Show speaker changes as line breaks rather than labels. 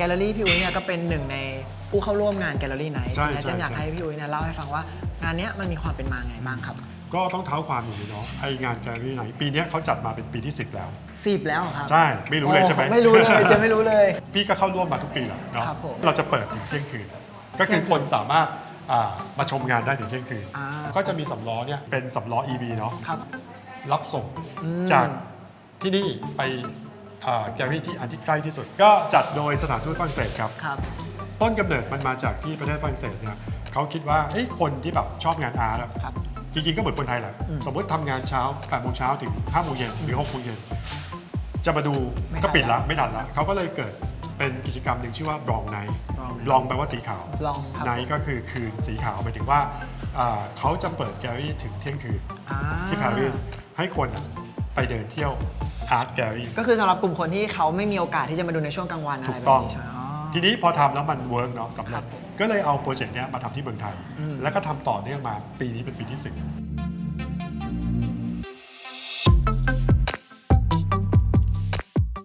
แกลเลอรี่พี่อุ้ยเนี่ยก็เป็นหนึ่งในผู้เข้าร่วมงานแกลเลอรี่ไนท์
ใช่
ทีนี้
ใช่
เจนอยาก
ใช่
ให้พี่อุ้ยเนี่ยเล่าให้ฟังว่างานเนี้ยมันมีความเป็นมาไงบ้างครับ
ก็ต้องเท้าความอย่างนี้เนาะไองานแกลเลอรี่ไหน ปีเนี้ยเขาจัดมาเป็นปีที่ 10 แล้ว
สิบแล้วเหรอครับ
ใช่ไม่รู้เลยใช่ไหม
โอ้ไม่รู้เลยเจนไม่รู้เลย
พี่ก็เข้าร่วมมาทุกปีแหละเนาะ
ครับผม
เราจะเปิดถึงเที่ยงคืน ก็คือคนสามารถอ่ามาชมงานได้ถึงเที่ยงคืน
อ่า
ก็จะมีสำล้อเนี่ยเป็นสำล้อ EV เนาะ
ครับ
รับส่ง
อืม
จากที่นี่ไปอ่า แกลเลอรี่ที่อันที่ใกล้ที่สุด ก็จัดโดยสถานทูตฝรั่งเศสครับ
ครับ
ต้นกำเนิดมันมาจากที่ประเทศฝรั่งเศสเนี่ยเขาคิดว่าเอ้ยคนที่แบบชอบงานอาร์ตอะ
ครับ
จริงๆก็เหมือนคนไทยแหละ
อืม
สมมติทำงานเช้า8โมงเช้าถึง5โมงเย็นหรือ6โมงเย็นจะมาดู
ไม่ทัน
ก็ปิดละ
แล้ว
ไม่ทันละเขาก็เลยเกิดเป็นกิจกรรมหนึ่งชื่อว่าบลองไนท์
Blanc Night
บลองแปลว่าสีขาว
ลองครับ
ไนท์ก็คือคืนสีขาวหมายถึงว่าอ่าเขาจะเปิดแกลเลอรี่ถึงเที่ยงคืน
อ่า
ที่ปารีสให้คนอะไปเดินเที่ยว อาร์ตแกลเลอรี่
ก็คือสำหรับกลุ่มคนที่เขาไม่มีโอกาสที่จะมาดูในช่วงกลางวันอะไร
ถู
แบ
ก
บ
ต้อง
นี้ใช่ไหมอ๋อ
ทีนี้พอทำแล้วมันเวิร์กเนาะสำเร็จ
ครับ
ก็เลยเอาโปรเจกต์เนี้ยมาทำที่เมืองไทย
อืม
แล้วก็ทำต่อเนื่องมาปีนี้เป็นปีที่10